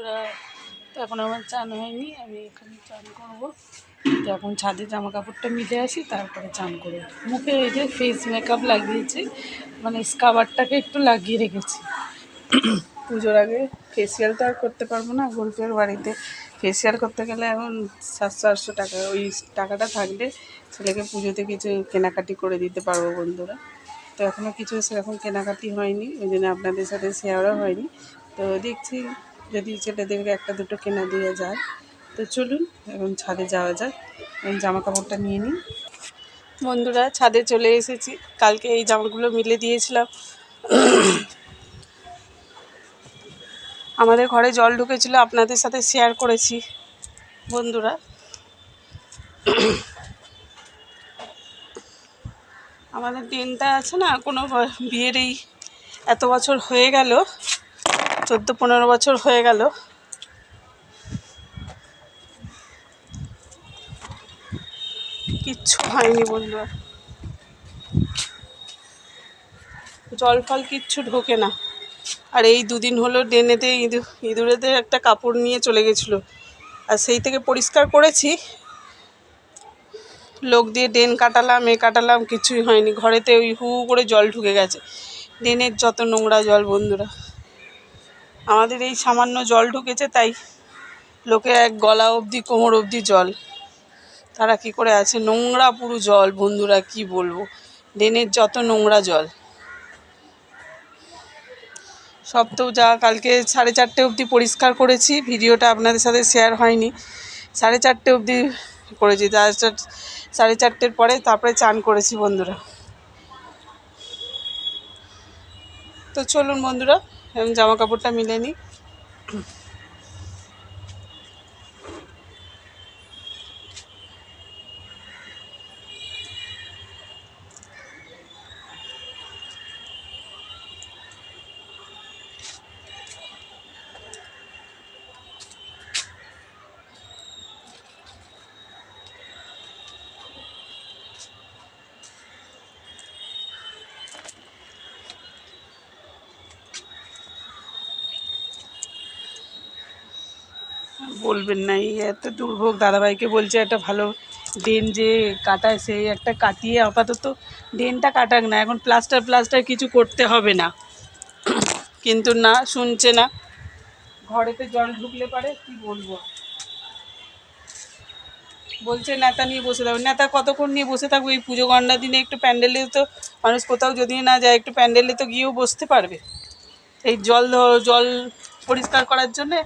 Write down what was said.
বন্ধুরা, তো এখন আমার চান হয়নি, আমি এখানে চান করব। তো এখন ছাদে জামা কাপড়টা মিলে আসি, তারপরে চান করব। মুখে এই যে ফেস মেকআপ লাগিয়েছি মানে স্কাবারটাকে একটু লাগিয়ে রেখেছি। পুজোর আগে ফেসিয়াল তো আর করতে পারব না, গল্পের বাড়িতে ফেসিয়াল করতে গেলে এখন সাতশো আটশো টাকা, ওই টাকাটা থাকলে ছেলেকে পুজোতে কিছু কেনাকাটি করে দিতে পারব বন্ধুরা। তো এখনও কিছু সেরকম কেনাকাটি হয়নি, ওই জন্য আপনাদের সাথে শেয়ারও হয়নি। তো দেখছি যদি ছেলেদেরকে একটা দুটো কেনা দেওয়া যায়, তো চলুন এখন ছাদে যাওয়া যাক আমি জামা কাপড়টা নিয়ে নিই। বন্ধুরা, ছাদে চলে এসেছি। কালকে এই জামাগুলো মিলে দিয়েছিলাম। আমাদের ঘরে জল ঢুকেছিল, আপনাদের সাথে শেয়ার করেছি। বন্ধুরা, আমাদের দিনটা আছে না, কোনো বিয়ের এই এত বছর হয়ে গেল। চোদ্দ পনেরো বছর হয়ে গেল। কিচ্ছু হয়নি বন্ধুরা। জল ফল কিচ্ছু ঢোকে না। আর এই দুদিন হলো ডেনেতে ইঁদুর ইঁদুরেতে একটা কাপড় নিয়ে চলে গেছিল। আর সেই থেকে পরিষ্কার করেছি। লোক দিয়ে ড্রেন কাটালাম, এ কাটালাম, কিছুই হয়নি। ঘরেতে ওই হু করে জল ঢুকে গেছে। ড্রেনের যত নোংরা জল বন্ধুরা। আমাদের এই সামান্য জল ঢুকেছে, তাই লোকে এক গলা অবধি, কোমর অবধি জল। তারা কি করে আছে? নোংরা পুরো জল, বন্ধুরা, কি বলব? ড্রেনের যত নোংরা জল। সব তো যা, কালকে সাড়ে চারটে অবধি পরিষ্কার করেছি, ভিডিওটা আপনাদের সাথে শেয়ার হয়নি। সাড়ে চারটে অবধি করেছি সাড়ে চারটের পরে তারপরে চান করেছি, বন্ধুরা। তো চলুন, বন্ধুরা জামা কাপড়টা মিলে নিই বলবেন না, এই এত দুর্ভোগ দাদাভাইকে বলছে একটা ভালো ড্রেন যে কাটায়, সেই একটা কাটিয়ে আপাতত ড্রেনটা কাটাক না, এখন প্লাস্টার প্লাস্টার কিছু করতে হবে না। কিন্তু না, শুনছে না। ঘরেতে জল ঢুকলে পারে, কি বলব? বলছে, নেতা নিয়ে বসে থাকবে নেতা কতক্ষণ নিয়ে বসে থাকবে? এই পুজো গন্ডার দিনে একটু প্যান্ডেলে তো মানুষ কোথাও যদি না যায়, একটু প্যান্ডেলে তো গিয়েও বসতে পারবে। এই জল জল পরিষ্কার করার জন্যে